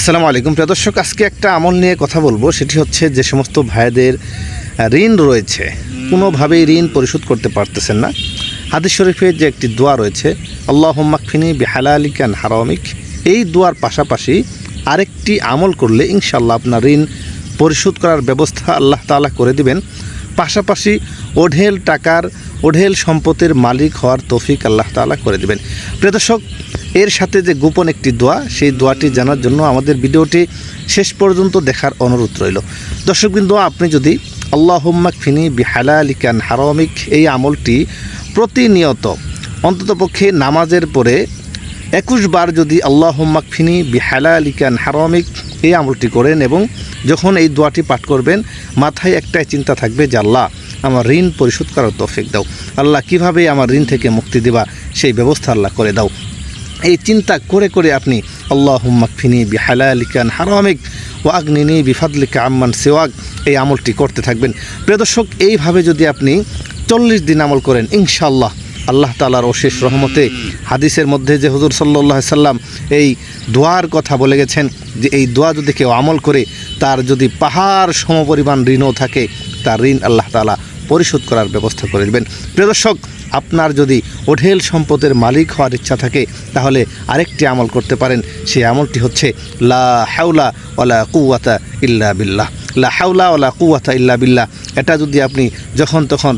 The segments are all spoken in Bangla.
আসসালামু আলাইকুম। প্রিয় দর্শক আজকে একটা আমল নিয়ে কথা বলব। সেটি হচ্ছে যে সমস্ত ভাইদের ঋণ রয়েছে। কোনোভাবেই ঋণ পরিশোধ করতে পারতেছেন না। হাদিস শরীফে যে একটি দোয়া রয়েছে আল্লাহ মাকফিনি বিহালালিকান হারামিক এই দোয়ার পাশাপাশি আরেকটি আমল করলে ইনশাল্লাহ আপনার ঋণ পরিশোধ করার ব্যবস্থা আল্লাহ তাআলা করে দিবেন। পাশাপাশি ওঢেল টাকার ওঢেল সম্পত্তির মালিক হওয়ার তৌফিক আল্লাহ তাআলা করে দিবেন। প্রিয় দর্শক এর সাথে যে গোপন একটি দোয়া, সেই দোয়াটি জানার জন্য আমাদের ভিডিওটি শেষ পর্যন্ত দেখার অনুরোধ রইল। দর্শকবৃন্দ, আপনি যদি আল্লাহ ফিনি বিহালালিকান হারামিক এই আমলটি প্রতিনিয়ত অন্ততপক্ষে নামাজের পরে একুশ বার যদি আল্লাহ ফিনি বিহালালিকান হারামিক এই আমলটি করেন এবং যখন এই দোয়াটি পাঠ করবেন, মাথায় একটাই চিন্তা থাকবে যে, আল্লাহ, আমার ঋণ পরিশোধ করার তৌফিক দাও। আল্লাহ, কীভাবে আমার ঋণ থেকে মুক্তি দিবা, সেই ব্যবস্থা আল্লাহ করে দাও। এই চিন্তা করে করে আপনি আল্লাহ ফিনি বিহালালিকান হারামিক ও আগ্নিনি বিফাদলিকা আম্মান সেওয়াগ এই আমলটি করতে থাকবেন। প্রিয় দর্শক, এইভাবে যদি আপনি চল্লিশ দিন আমল করেন ইনশাল্লাহ আল্লাহ তালার অশেষ রহমতে হাদিসের মধ্যে যে হুজুর সাল্লাহ সাল্লাম এই দোয়ার কথা বলে গেছেন যে এই দোয়া যদি কেউ আমল করে, তার যদি পাহাড় সমপরিমাণ ঋণও থাকে, তার ঋণ আল্লাহ তালা পরিশোধ করার ব্যবস্থা করে দেবেন। প্রিয় দর্শক, আপনার যদি ওঢেল সম্পদের মালিক হওয়ার ইচ্ছা থাকে, তাহলে আরেকটি আমল করতে পারেন। সেই আমলটি হচ্ছে, লা হাউলা ওলা কুয়াতা ইল্লা বিল্লাহ। লা হাউলা ওলা কুয়াতা ইল্লা বিল্লাহ। এটা যদি আপনি যখন তখন,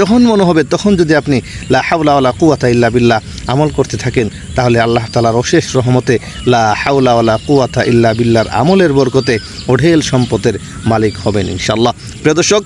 যখন মনে হবে তখন যদি আপনি লা হাউলা ওলা কুয়াতা ইল্লা বিল্লাহ আমল করতে থাকেন, তাহলে আল্লাহ তালার অশেষ রহমতে লা হাউলা ওলা কুয়াতা ইল্লা বিল্লার আমলের বরকতে ওঢেল সম্পদের মালিক হবেন ইনশাল্লাহ প্রিয় দর্শক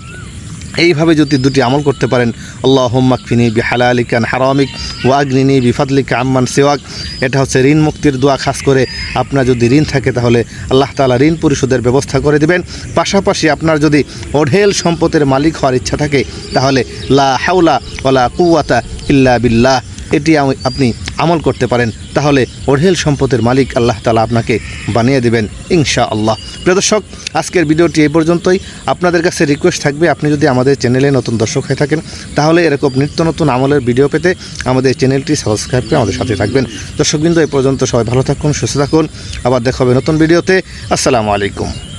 এইভাবে যদি দুটি আমল করতে পারেন আল্লাহ হোম্মাকফিনি বি হালালিকান হারামিক ওয়াগনিনি বিফাদলিকা আম্মান সেওয়াক। এটা হচ্ছে ঋণ মুক্তির দোয়া, খাস করে আপনার যদি ঋণ থাকে তাহলে আল্লাহ তালা ঋণ পরিশোধের ব্যবস্থা করে দিবেন। পাশাপাশি আপনার যদি অঢেল সম্পদের মালিক হওয়ার ইচ্ছা থাকে, তাহলে লা হাউলা ওলা কুয়াতা ইল্লা বিল্লাহ। এটি আপনি আমল করতে পারেন, তাহলে ওঢেল সম্পদের মালিক আল্লাহ তালা আপনাকে বানিয়ে দেবেন ইনশা আল্লাহ প্রিয় দর্শক, আজকের ভিডিওটি এই পর্যন্তই। আপনাদের কাছে রিকোয়েস্ট থাকবে, আপনি যদি আমাদের চ্যানেলে নতুন দর্শক হয়ে থাকেন, তাহলে এরকম নিত্য নতুন আমলের ভিডিও পেতে আমাদের চ্যানেলটি সাবস্ক্রাইব করে আমাদের সাথে থাকবেন। দর্শকবৃন্দ, এই পর্যন্ত সবাই ভালো থাকুন, সুস্থ থাকুন। আবার দেখা হবে নতুন ভিডিওতে। আসসালামু আলাইকুম।